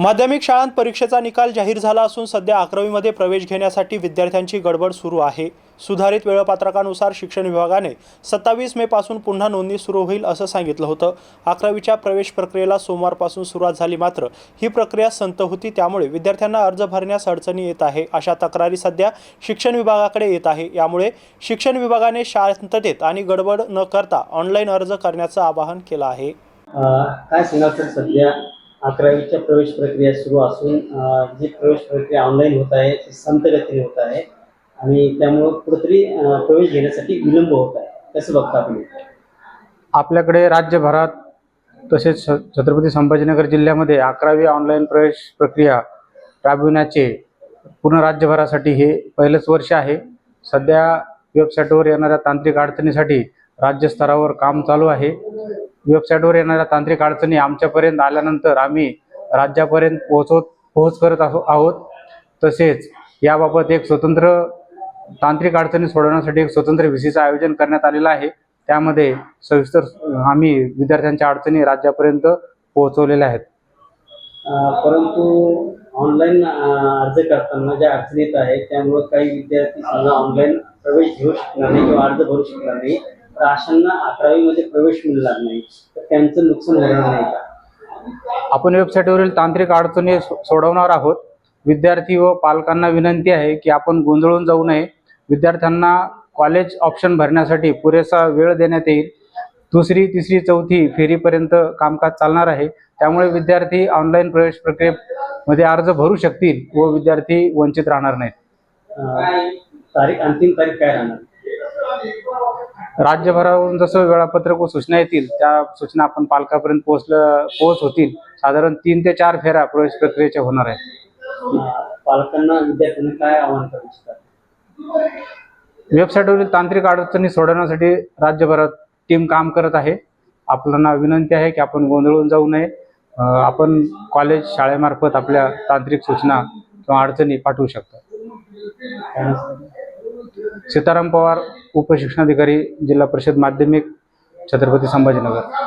माध्यमिक शाळांत परीक्षेचा निकाल जाहीर झाला असून सध्या अकरावीमध्ये प्रवेश घेण्यासाठी विद्यार्थ्यांची गडबड सुरू आहे. सुधारित वेळापत्रकानुसार शिक्षण विभागाने सत्तावीस मे पासून पुन्हा नोंदणी सुरू होईल असं सांगितलं होतं. अकरावीच्या प्रवेश प्रक्रियेला सोमवारपासून सुरुवात झाली मात्र ही प्रक्रिया संत होती त्यामुळे विद्यार्थ्यांना अर्ज भरण्यास अडचणी येत आहे. अशा तक्रारी सध्या शिक्षण विभागाकडे येत आहे. यामुळे शिक्षण विभागाने शांततेत आणि गडबड न करता ऑनलाईन अर्ज करण्याचं आवाहन केलं आहे. काय सध्या? अकरावीच्या प्रवेश प्रक्रिया सुरू असून जी प्रवेश प्रक्रिया ऑनलाईन होत आहे ती संत गतीने होत आहे. आणि त्यामुळं कुठेतरी प्रवेश घेण्यासाठी विलंब होत आहे. कसं बघता आपण? आपल्याकडे राज्यभरात तसेच छ- छत्रपती संभाजीनगर जिल्ह्यामध्ये अकरावी ऑनलाईन प्रवेश प्रक्रिया राबविण्याचे पूर्ण राज्यभरासाठी हे पहिलंच वर्ष आहे. सध्या वेबसाईटवर येणाऱ्या तांत्रिक अडचणीसाठी राज्यस्तरावर काम चालू आहे. वेबसाईटवर येणाऱ्या तांत्रिक अडचणी आमच्यापर्यंत आल्यानंतर आम्ही राज्यापर्यंत पोहोचवत पोहोच करत आहो आहोत. तसेच याबाबत एक स्वतंत्र तांत्रिक अडचणी सोडवण्यासाठी एक स्वतंत्र व्हीसीचं आयोजन करण्यात आलेलं आहे. त्यामध्ये सविस्तर आम्ही विद्यार्थ्यांच्या अडचणी राज्यापर्यंत पोहोचवलेल्या आहेत. परंतु ऑनलाईन अर्ज करताना ज्या अडचणी येत आहेत त्यामुळे काही विद्यार्थी समजा ऑनलाईन प्रवेश घेऊ शकणार नाही किंवा अर्ज भरू शकणार नाही. तर अशांना अकरावीमध्ये प्रवेश मिळणार नाही तर त्यांचं नुकसान होणार नाही का? आपण वेबसाईटवरील तांत्रिक अडचणी सोडवणार आहोत. विद्यार्थी व पालकांना विनंती आहे की आपण गोंधळून जाऊ नये. विद्यार्थ्यांना कॉलेज ऑप्शन भरण्यासाठी पुरेसा वेळ देण्यात येईल. दुसरी तिसरी चौथी फेरीपर्यंत कामकाज चालणार आहे. त्यामुळे विद्यार्थी ऑनलाईन प्रवेश प्रक्रियेमध्ये अर्ज भरू शकतील व विद्यार्थी वंचित राहणार नाहीत. तारीख अंतिम तारीख काय राहणार? राज्यभरावरून जसं वेळापत्रक व सूचना येतील त्या सूचना आपण पालकापर्यंत पोहोचलं पोहोच होतील. साधारण तीन ते चार फेऱ्या प्रवेश प्रक्रियेच्या होणार आहेत. पालकांना विद्यार्थ्यांना काय आव्हान करू इच्छितात? वेबसाईटवरील तांत्रिक अडचणी सोडवण्यासाठी राज्यभरात टीम काम करत आहे. आपल्याला विनंती आहे की आपण गोंधळून जाऊ नये. आपण कॉलेज शाळेमार्फत आपल्या तांत्रिक सूचना किंवा अडचणी पाठवू शकता? सीताराम पवार उपशिक्षणाधिकारी जिल्हा परिषद माध्यमिक छत्रपती संभाजीनगर.